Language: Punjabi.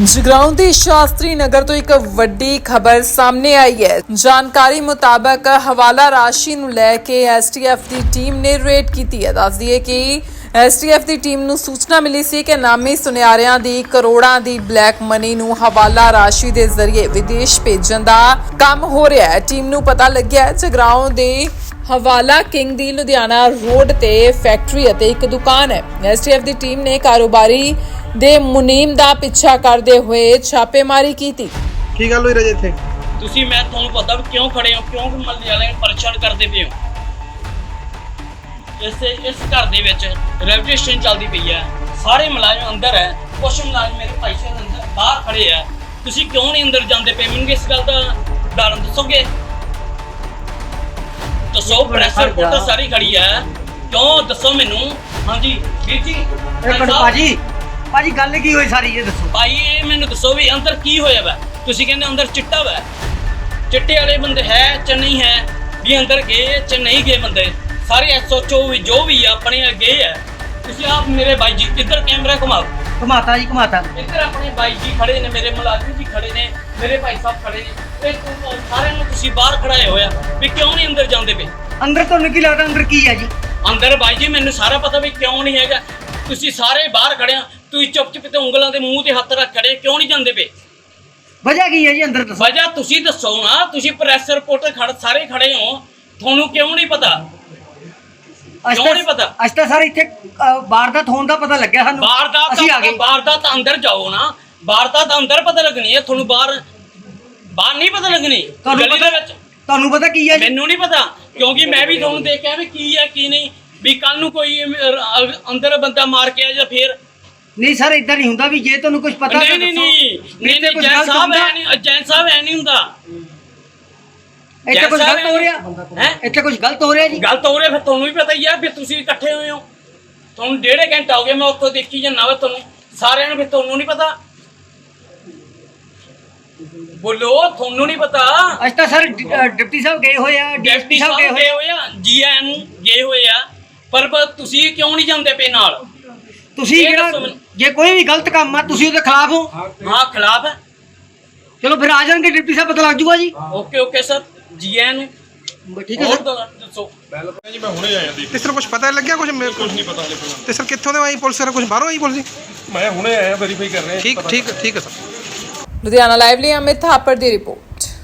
ਜਗਰਾਉਂ ਦੀ ਸ਼ਾਸਤਰੀ ਨਗਰ ਤੋਂ ਇੱਕ ਵੱਡੀ ਖਬਰ ਸਾਹਮਣੇ ਆਈ ਹੈ। ਜਾਣਕਾਰੀ ਮੁਤਾਬਕ ਹਵਾਲਾ ਰਾਸ਼ੀ ਨੂੰ ਲੈ ਕੇ ਐਸਟੀਐਫ ਦੀ ਟੀਮ ਨੇ ਰੇਡ ਕੀਤੀ ਹੈ। ਦੱਸ ਦਈਏ ਕਿ ਐਸਟੀਐਫ ਦੀ ਟੀਮ ਨੂੰ ਸੂਚਨਾ ਮਿਲੀ ਸੀ ਕਿ ਨਾਮੀ ਸੁਨਿਆਰਿਆਂ ਦੀ ਕਰੋੜਾਂ ਦੀ ਬਲੈਕ ਮਨੀ ਨੂੰ ਹਵਾਲਾ ਰਾਸ਼ੀ ਦੇ ਜ਼ਰੀਏ ਵਿਦੇਸ਼ ਭੇਜਣ ਦਾ ਕੰਮ ਹੋ ਰਿਹਾ ਹੈ। ਟੀਮ ਨੂੰ ਪਤਾ ਲੱਗਿਆ ਹੈ, ਜਗਰਾਉਂ ਦੇ ਹਵਾਲਾ ਕਿੰਗ ਦੀ ਲੁਧਿਆਣਾ ਰੋਡ ਤੇ ਫੈਕਟਰੀ ਅਤੇ ਇੱਕ ਦੁਕਾਨ ਹੈ। ਐਸਟੀਐਫ ਦੀ ਟੀਮ ਨੇ ਕਾਰੋਬਾਰੀ ਦੇ ਮੁਨੀਮ ਦਾ ਪਿੱਛਾ ਕਰਦੇ ਹੋਏ ਛਾਪੇਮਾਰੀ ਕੀਤੀ। ਕੀ ਗੱਲ ਹੋਈ ਰਜੇ ਇੱਥੇ? ਤੁਸੀਂ ਮੈਂ ਤੁਹਾਨੂੰ ਪਤਾ ਵੀ ਕਿਉਂ ਖੜੇ ਹੋ ਕਿਉਂ ਮੱਲੇ ਵਾਲਿਆਂ ਨੂੰ ਪਰੇਸ਼ਾਨ ਕਰਦੇ ਪਏ ਹੋ? ਇਸ ਇਸ ਘਰ ਦੇ ਵਿੱਚ ਰੈਵੋਲੂਸ਼ਨ ਚੱਲਦੀ ਪਈ ਹੈ। ਸਾਰੇ ਮੁਲਾਜ਼ਮ ਅੰਦਰ ਹੈ। ਕੁਝ ਮੁਲਾਜ਼ਮ ਮੇਰੇ ਭਾਈ ਸਾਹਿਬ ਅੰਦਰ ਬਾਹਰ ਖੜੇ ਆ ਤੁਸੀਂ ਕਿਉਂ ਨਹੀਂ ਅੰਦਰ ਜਾਂਦੇ ਪਏ? ਮੈਨੂੰ ਇਸ ਗੱਲ ਦਾ ਡਰ ਦੱਸੋਗੇ? ਦੱਸੋ ਪ੍ਰੈਸ ਰਿਪੋਰਟਰ ਸਾਰੀ ਖੜੀ ਹੈ। ਕਿਉਂ? ਦੱਸੋ ਮੈਨੂੰ। ਹਾਂਜੀ ਵੀਰ ਜੀ ਇੱਕ ਮਿੰਟ ਭਾਜੀ। ਭਾਜੀ ਗੱਲ ਕੀ ਹੋਈ ਸਾਰੀ ਇਹ ਦੱਸੋ। ਭਾਈ ਇਹ ਮੈਨੂੰ ਦੱਸੋ ਵੀ ਅੰਦਰ ਕੀ ਹੋਇਆ ਵਾ? ਤੁਸੀਂ ਕਹਿੰਦੇ ਅੰਦਰ ਚਿੱਟਾ ਵਾ। ਚਿੱਟੇ ਵਾਲੇ ਬੰਦੇ ਹੈ ਚ ਨਹੀਂ ਹੈ। ਵੀ ਅੰਦਰ ਗਏ ਚ ਨਹੀਂ ਗਏ ਬੰਦੇ। ਸਾਰੇ ਐਸਓਚਓ ਵੀ ਜੋ ਵੀ ਆਪਣੇ ਗਏ ਆ। ਤੁਸੀਂ ਆਪ ਮੇਰੇ ਬਾਈ ਜੀ ਇੱਧਰ ਕੈਮਰਾ ਘੁਮਾਓ। ਘਮਾਤਾ ਜੀ ਘਮਾਤਾ। ਇੱਧਰ ਆਪਣੇ ਬਾਈ ਜੀ ਖੜੇ ਨੇ ਮੇਰੇ ਮੁਲਾਜ਼ਮ ਜੀ ਖੜੇ ਨੇ ਮੇਰੇ ਭਾਈ ਸਾਹਿਬ ਖੜੇ ਨੇ। ਤੁ- ਸਾਰਿਆਂ ਨੂੰ ਤੁਸੀਂ ਬਾਹਰ ਖੜਾਏ ਹੋਇਆ ਵੀ ਕਿਉਂ ਨਹੀਂ ਅੰਦਰ ਜਾਂਦੇ ਪਏ? ਅੰਦਰ ਤੁਹਾਨੂੰ ਕੀ ਲੱਗਦਾ ਅੰਦਰ ਕੀ ਹੈ ਜੀ? ਅੰਦਰ ਬਾਈ ਜੀ ਮੈਨੂੰ ਸਾਰਾ ਪਤਾ ਵੀ ਕਿਉਂ ਨਹੀਂ ਹੈਗਾ। ਤੁਸੀਂ ਸਾਰੇ ਬਾਹਰ ਖੜੇ ਆ ਤੁਸੀਂ ਚੁੱਪ ਚੁੱਪ ਤੇ ਉਂਗਲਾਂ ਦੇ ਮੂੰਹ ਤੇ ਹੱਥ ਰੱਖ ਖੜੇ ਕਿਉਂ ਨਹੀਂ ਜਾਂਦੇ ਪਏ? ਵਜ੍ਹਾ ਕੀ ਹੈ ਜੀ ਅੰਦਰ ਦੱਸੋ? ਵਜ੍ਹਾ ਤੁਸੀਂ ਦੱਸੋ ਨਾ ਤੁਸੀਂ ਪ੍ਰੈਸ ਰਿਪੋਰਟਰ ਖੜ ਸਾਰੇ ਖੜੇ ਹੋ ਤੁਹਾਨੂੰ ਕਿਉਂ ਨਹੀਂ ਪਤਾ? ਕਿਉਂ ਨਹੀਂ ਪਤਾ? ਅੱਜ ਤਾਂ ਸਰ ਇੱਥੇ ਵਾਰਦਾਤ ਹੋਣ ਦਾ ਪਤਾ ਲੱਗਿਆ ਸਾਨੂੰ। ਵਾਰਦਾਤ ਅਸੀਂ ਆ ਗਏ। ਵਾਰਦਾਤ ਅੰਦਰ ਜਾਓ ਨਾ। ਵਾਰਦਾਤ ਅੰਦਰ ਪਤਾ ਲੱਗਣੀ ਹੈ ਤੁਹਾਨੂੰ ਬਾਹਰ ਬਾਹਰ ਨਹੀਂ ਪਤਾ ਲੱਗਣੀ। ਤੁਹਾਨੂੰ ਗਲੀ ਦੇ ਵਿੱਚ। ਤੁਹਾਨੂੰ ਪਤਾ ਕੀ ਹੈ ਮੈਨੂੰ ਨਹੀਂ ਪਤਾ ਕਿਉਂਕਿ ਮੈਂ ਵੀ ਤੁਹਾਨੂੰ ਦੇਖਿਆ ਵੀ ਕੀ ਹੈ ਕੀ ਨਹੀਂ। ਵੀ ਕੱਲ ਨੂੰ ਕੋਈ ਅਹ, ਅੰਦਰ ਬੰਦਾ ਮਾਰ ਕੇ ਆ ਜਾਂ ਫੇਰ। ਨਹੀਂ ਸਰ ਇਦਾਂ ਨਹੀਂ ਹੁੰਦਾ ਵੀ ਜੇ ਤੁਹਾਨੂੰ ਕੁਝ ਪਤਾ ਨਹੀਂ ਨਹੀਂ। ਨਹੀਂ। ਨਹੀਂ ਨਹੀਂ ਜੈਨ ਸਾਹਿਬ ਹੈ ਨਹੀਂ ਜੈਨ ਸਾਹਿਬ ਹੈ ਨਹੀਂ ਹੁੰਦਾ। ਇੱਥੇ ਕੁਝ ਸਾਹਿਬ ਗਲਤ ਹੋ ਰਿਹਾ? ਹੈ? ਇੱਥੇ ਕੁਝ ਗਲਤ ਹੋ ਰਿਹਾ ਜੀ? ਗੱਲ ਤਾਂ ਹੋ ਰਿਹਾ ਫਿਰ ਤੁਹਾਨੂੰ ਵੀ ਪਤਾ ਹੀ ਆ ਫਿਰ ਤੁਸੀਂ ਇਕੱਠੇ ਹੋਏ ਹੋ। ਤੁਹਾਨੂੰ ਡੇਢ ਘੰਟਾ ਹੋ ਗਿਆ ਮੈਂ ਉੱਥੋਂ ਦੇਖੀ ਜਾਂਦਾ ਵਾ ਤੁਹਾਨੂੰ ਸਾਰਿਆਂ ਨੂੰ ਫਿਰ ਤੁਹਾਨੂੰ ਨਹੀਂ ਪਤਾ। ਬੋਲੋ ਤੁਹਾਨੂੰ ਨਹੀਂ ਪਤਾ? ਅੱਜ ਤਾਂ ਸਰ ਡ- ਅ, ਡਿਪਟੀ ਸਾਹਿਬ ਗਏ ਹੋਏ ਆ ਡਿਪਟੀ ਸਾਹਿਬ ਗਏ ਹੋਏ ਆ। ਜੀਐਨ ਨੂੰ ਗਏ ਹੋਏ ਆ ਪਰ ਬ- ਤੁਸੀਂ ਕਿਉਂ ਨਹੀਂ ਜਾਂਦੇ ਪਏ ਨਾਲ? ਤੁਸੀਂ ਇਹ ਦੱਸੋ ਜਿਹੜਾ ਮੈਨੂੰ। ਜੇ ਕੋਈ ਵੀ ਗਲਤ ਕੰਮ ਆ ਤੁਸੀਂ ਉਹਦੇ ਖਿਲਾਫ ਹੋ। ਹਾਂ ਖਿਲਾਫ ਹੈ। ਚਲੋ ਫਿਰ ਆ ਜਾਣਗੇ ਡਿਪਟੀ ਸਾਹਿਬ ਪਤਾ ਲੱਗ ਜੂਗਾ ਜੀ। ਓਕੇ ਓਕੇ ਸਰ ਜੀਐਨ ਠੀਕ ਹੈ ਹੋਰ ਸਰ ਦੱਸੋ। ਜੀ ਮੈਂ ਹੁਣੇ ਆਇਆ ਦੀ ਤੇ ਸਰ ਕੁਝ ਪਤਾ ਲੱਗਿਆ ਕੁਝ ਮੇਰੇ ਕੁਝ ਨਹੀਂ ਪਤਾ ਹਲੇ ਫਿਲਹਾਲ। ਤੇ ਸਰ ਕਿੱਥੋਂ ਦੇ ਆਈ ਪੁਲਿਸ? ਸਰ ਕੁਝ ਬਾਹਰੋਂ ਆਈ ਪੁਲਿਸ ਮੈਂ ਹੁਣੇ ਆਇਆ ਵੈਰੀਫਾਈ ਕਰ ਰਿਹਾ। ਠੀਕ ਠੀਕ ਠੀਕ ਹੈ ਸਰ। ਲੁਧਿਆਣਾ ਲਾਈਵ ਲਈ ਅਮਿਤ ਥਾਪਰ ਦੀ ਰਿਪੋਰਟ।